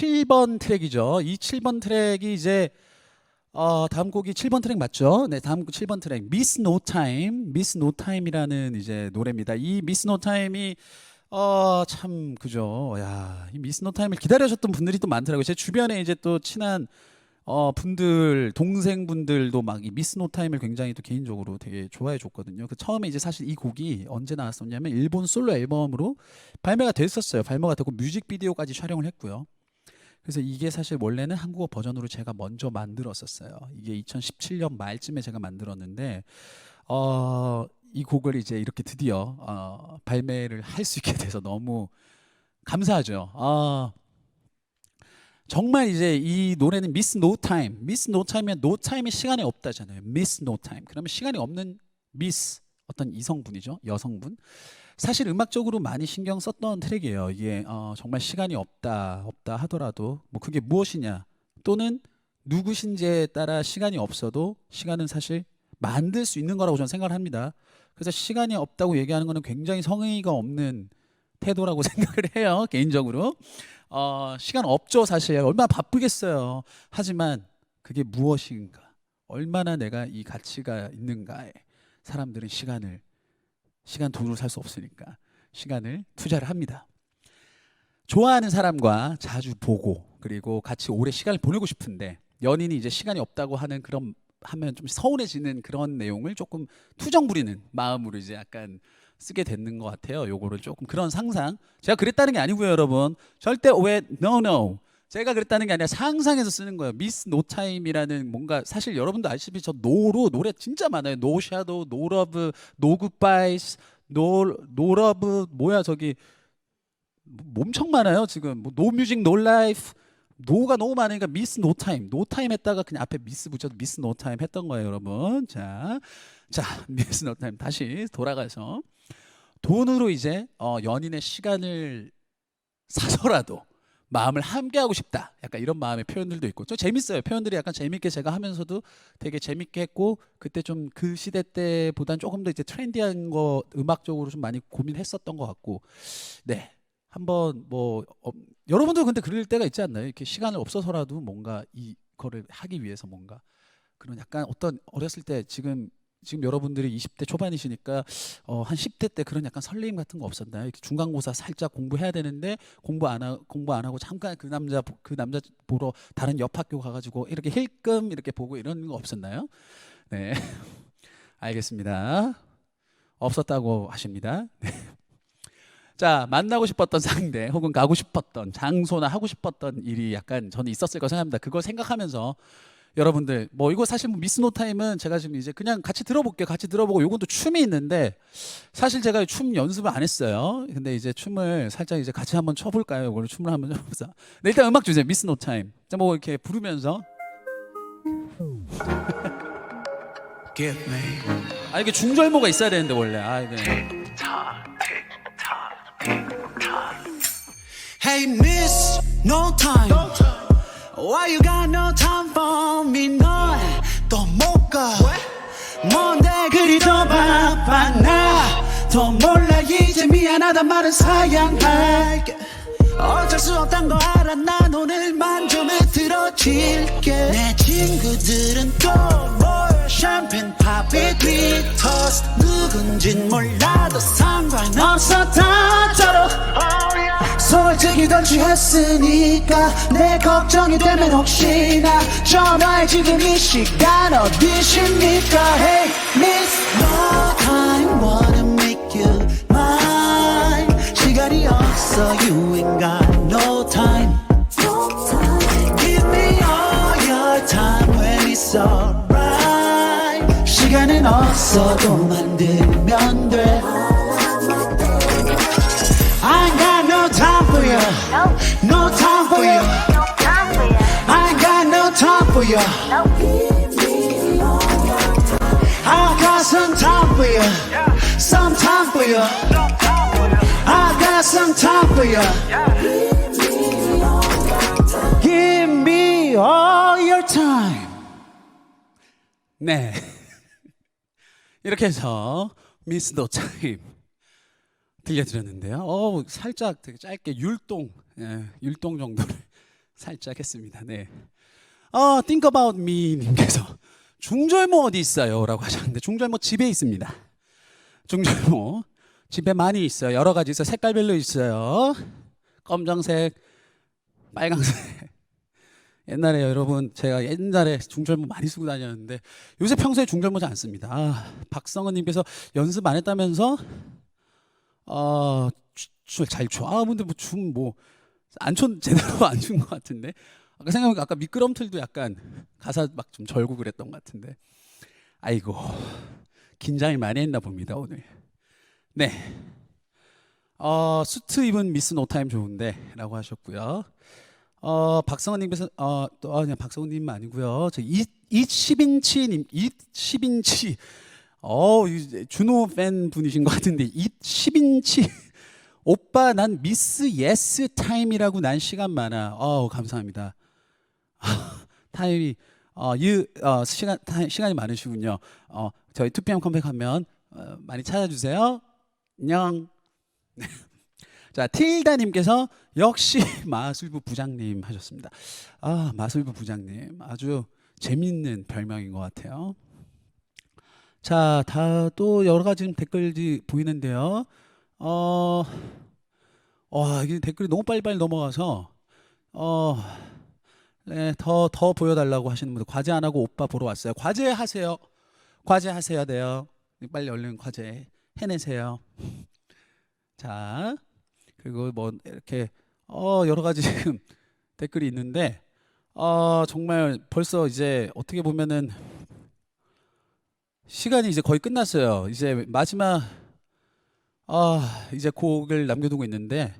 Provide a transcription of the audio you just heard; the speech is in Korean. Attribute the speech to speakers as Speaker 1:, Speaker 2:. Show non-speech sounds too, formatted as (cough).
Speaker 1: 7번 트랙이죠. 이 7번 트랙이 이제 어, 다음 곡이 7번 트랙 맞죠? 네, 다음 곡 7번 트랙 Miss No Time, Miss No Time이라는 이제 노래입니다. 이 Miss No Time이 어, 참 그죠. 야, 이 Miss No Time을 기다려셨던 분들이 또 많더라고요. 제 주변에 이제 또 친한 어, 분들, 동생분들도 막 이 미스 노 타임을 굉장히 또 개인적으로 되게 좋아해 줬거든요. 그 처음에 이제 사실 이 곡이 언제 나왔었냐면 일본 솔로 앨범으로 발매가 됐었어요. 발매가 되고 뮤직비디오까지 촬영을 했고요. 그래서 이게 사실 원래는 한국어 버전으로 제가 먼저 만들었었어요. 이게 2017년 말쯤에 제가 만들었는데 어, 이 곡을 이제 이렇게 드디어 어, 발매를 할 수 있게 돼서 너무 감사하죠. 아, 정말 이제 이 노래는 미스 노 타임, 미스 노 타임이면 노 타임에 시간이 없다잖아요. 미스 노 타임. 그러면 시간이 없는 미스 어떤 이성분이죠, 여성분. 사실 음악적으로 많이 신경 썼던 트랙이에요. 이게 어, 정말 시간이 없다, 없다 하더라도 뭐 그게 무엇이냐 또는 누구신지에 따라 시간이 없어도 시간은 사실 만들 수 있는 거라고 저는 생각을 합니다. 그래서 시간이 없다고 얘기하는 거는 굉장히 성의가 없는 태도라고 (laughs) 생각을 해요. 개인적으로. 어, 시간 없죠, 사실. 얼마나 바쁘겠어요. 하지만 그게 무엇인가? 얼마나 내가 이 가치가 있는가에 사람들은 시간을 시간 돈으로 살 수 없으니까 시간을 투자를 합니다. 좋아하는 사람과 자주 보고 그리고 같이 오래 시간을 보내고 싶은데 연인이 이제 시간이 없다고 하는 그런 하면 좀 서운해지는 그런 내용을 조금 투정 부리는 마음으로 이제 약간 쓰게 되는 것 같아요. 요거를 조금 그런 상상. 제가 그랬다는 게 아니고요, 여러분. 절대 오해 no no. 제가 그랬다는 게 아니라 상상해서 쓰는 거예요. 미스 노 타임이라는 뭔가 사실 여러분도 아시다시피 저 노로 노래 진짜 많아요. 노 샤도우, 노 러브, 노 굿바이스, 노 노러브 뭐야 저기 뭐 엄청 많아요 지금 뭐노 뮤직 노 라이프 노가 너무 많으니까 미스 노 타임 노 타임 했다가 그냥 앞에 미스 붙여도 미스 노 타임 했던 거예요 여러분 자, 자 미스 노 타임 다시 돌아가서 돈으로 이제 어, 연인의 시간을 사서라도 마음을 함께하고 싶다. 약간 이런 마음의 표현들도 있고. 좀 재밌어요. 표현들이 약간 재밌게 제가 하면서도 되게 재밌게 했고 그때 좀 그 시대 때보단 조금 더 이제 트렌디한 거 음악적으로 좀 많이 고민했었던 것 같고. 네. 한번 뭐 어, 여러분도 근데 그럴 때가 있지 않나요? 이렇게 시간을 없어서라도 뭔가 이거를 하기 위해서 뭔가 그런 약간 어떤 어렸을 때 지금 지금 여러분들이 20대 초반이시니까 어, 한 10대 때 그런 약간 설레임 같은 거 없었나요? 이렇게 중간고사 살짝 공부해야 되는데 공부 안 하, 공부 안 하고 잠깐 그 남자 보- 그 남자 보러 다른 옆 학교 가가지고 이렇게 힐끔 이렇게 보고 이런 거 없었나요? 네, (laughs) 알겠습니다. 없었다고 하십니다. 네. 자, 만나고 싶었던 상대 혹은 가고 싶었던 장소나 하고 싶었던 일이 약간 저는 있었을 거 생각합니다. 그걸 생각하면서 여러분들 뭐 이거 사실 뭐 미스 노 타임은 제가 지금 이제 그냥 같이 들어볼게요. 같이 들어보고 요건 또 춤이 있는데 사실 제가 춤 연습을 안 했어요. 근데 이제 춤을 살짝 이제 같이 한번 춰볼까요? 이걸 춤을 한번 (laughs) 춰보자. 네, 일단 음악 주세요. 미스 노 타임. 자, 뭐 이렇게 부르면서 아 이게 중절모가 있어야 되는데 원래 아 이게
Speaker 2: Hey miss no time Why you got no time for me 넌또못가? 뭔데 그리 더 바빠 나더 몰라. 이제 미안하단 말은 사양할게. 어쩔 수 없단 거 알아. 난 오늘만 좀 흐트러질게. 내 친구들은 또뭘? 샴페인 팝이 뒤터스. 누군진 몰라도 상관 취했으니까 내 걱정이 되면 혹시나 전화해 지금 이 시간 어디십니까 Hey miss time wanna make you mine 시간이 없어 you ain't got no time Give me all your time when it's alright 시간은 없어도 만들면 돼 time for you I got some time for you Give me all your time
Speaker 1: 네. 이렇게 해서 미스 노 타임 들려드렸는데요. 어, 살짝 되게 짧게 율동, 예, 율동 정도를 살짝 했습니다. 네. 어, think about me 님께서 (laughs) 중절모 어디 있어요?라고 하셨는데 중절모 집에 있습니다. 중절모 집에 많이 있어요. 여러 가지 있어요. 색깔별로 있어요. 검정색, 빨강색. (laughs) 옛날에 여러분 제가 옛날에 중절모 많이 쓰고 다녔는데 요새 평소에 중절모 잘 안 씁니다. 아, 박성은님께서 연습 안 했다면서 어잘 춰. 아 근데 뭐 춤 뭐 안 춘 제대로 안 춘 것 같은데 아까 생각해보니까 아까 미끄럼틀도 약간 가사 막 좀 절고 그랬던 것 같은데 아이고 긴장을 많이 했나 봅니다 오늘. 네. 어, 수트 입은 미스 노타임 좋은데 라고 하셨고요. 어, 박성원님께서 어, 또 아, 그냥 박성원님 아니고요. 저이 10인치님, 이 10인치. 어, 이 준호 팬 분이신 것 같은데 이 10인치 오빠 난 미스 예스 타임이라고 난 시간 많아. 어, 감사합니다. 타임이 어, 유, 어, 시간 타, 시간이 많으시군요. 어, 저희 2PM 컴백하면 어, 많이 찾아주세요. 안녕. (laughs) 자, 틸다님께서 역시 (laughs) 마술부 부장님 하셨습니다. 아, 마술부 부장님. 아주 재밌는 별명인 것 같아요. 자, 다 또 여러 가지 댓글이 보이는데요. 어, 와, 이게 댓글이 너무 빨리빨리 넘어가서, 어, 네, 더, 더 보여달라고 하시는 분들, 과제 안 하고 오빠 보러 왔어요. 과제 하세요. 과제 하셔야 돼요. 빨리 얼른 과제 해내세요. (laughs) 자, 그리고 뭐 이렇게 어 여러 가지 지금 (laughs) 댓글이 있는데 어 정말 벌써 이제 어떻게 보면은 시간이 이제 거의 끝났어요. 이제 마지막 아 이제 곡을 남겨두고 있는데